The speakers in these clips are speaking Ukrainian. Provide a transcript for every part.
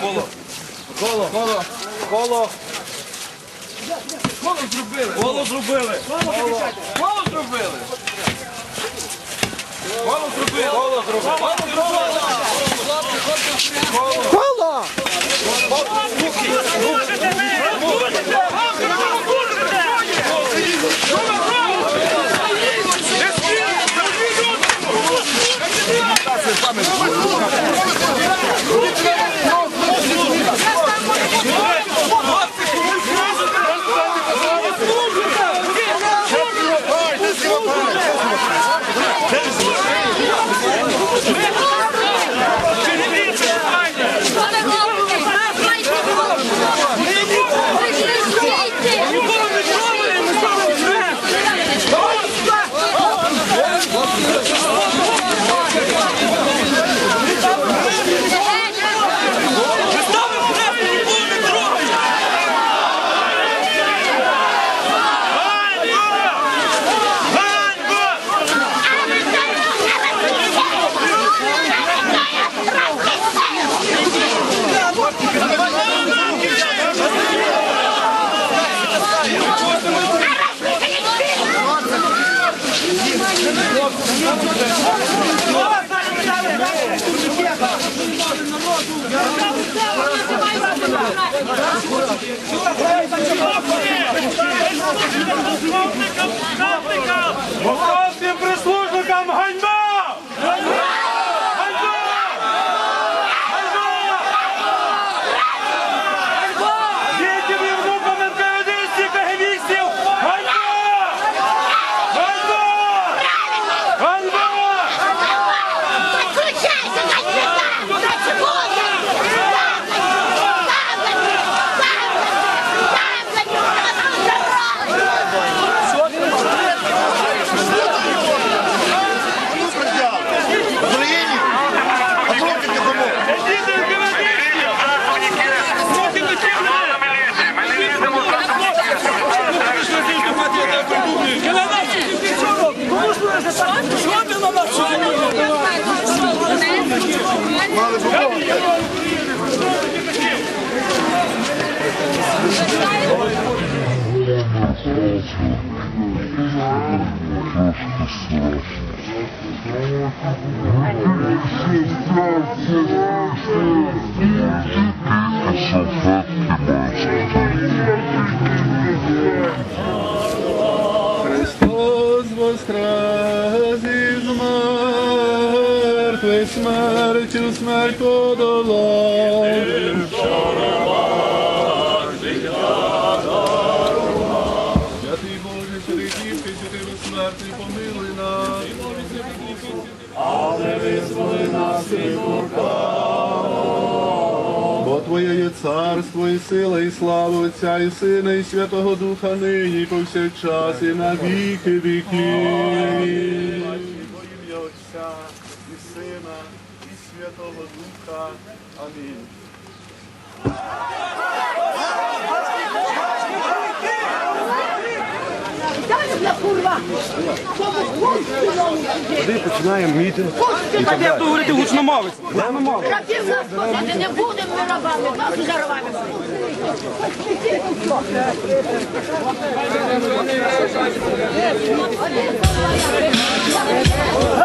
Коло. Коло. Коло. Коло. Коло зробили. Коло зробили. Коло. Зробили. Коло зробили. Коло зробили. Коло зробили. Коло! coming. Московським прислужникам! Ганьба! Ганьба! Ганьба! Дітям і внукам НКВД-стів, КГБістів! Ганьба! Ганьба! Ганьба! Україні! А трохи не дамо! Діти НКВД-стів! Трохи не Мали б Христос мертвих, смертю смерть подолав. Святий Боже, святий дівки, святий безсмертний, помилуй нас. Але визволи нас від Бо Твоє є царство і сила, і слава Отця, і Сина, і Святого Духа нині, і повсякчас, і на віки віків. Во ім'я Отця, і Сина, і Святого Духа. Амінь. Я буду говорити гучномовець. Господи, не будемо ми рабами, нас уже рабами. У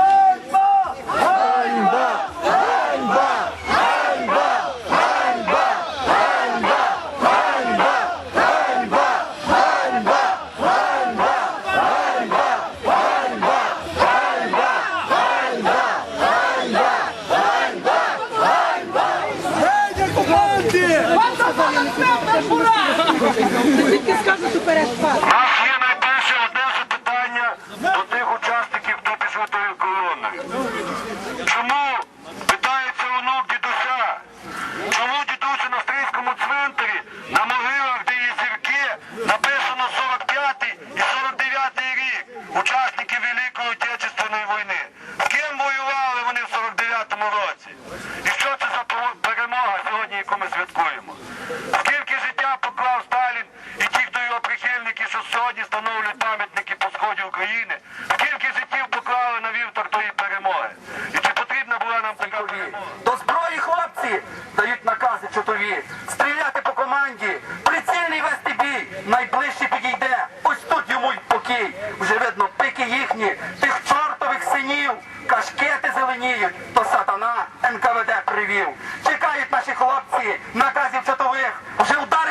дають накази чотові. Стріляти по команді, прицільний вести бій, найближче підійде. Ось тут йому й покій. Вже видно, пики їхні, тих чортових синів, кашкети зеленіють, то сатана НКВД привів. Чекають наші хлопці, наказів чотових, вже удари.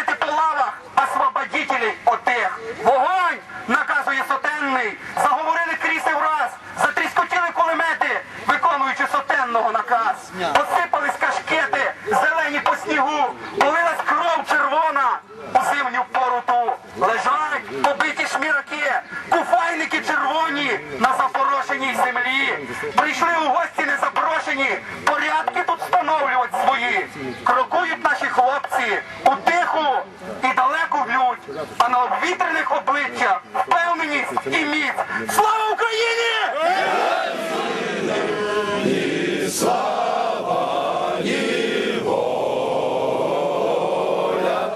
Смакують наші хлопці утиху і далеку глють, а на обвітряних обличчях впевненість і міць. Слава Україні! Слава! воля!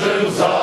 Jerusalém.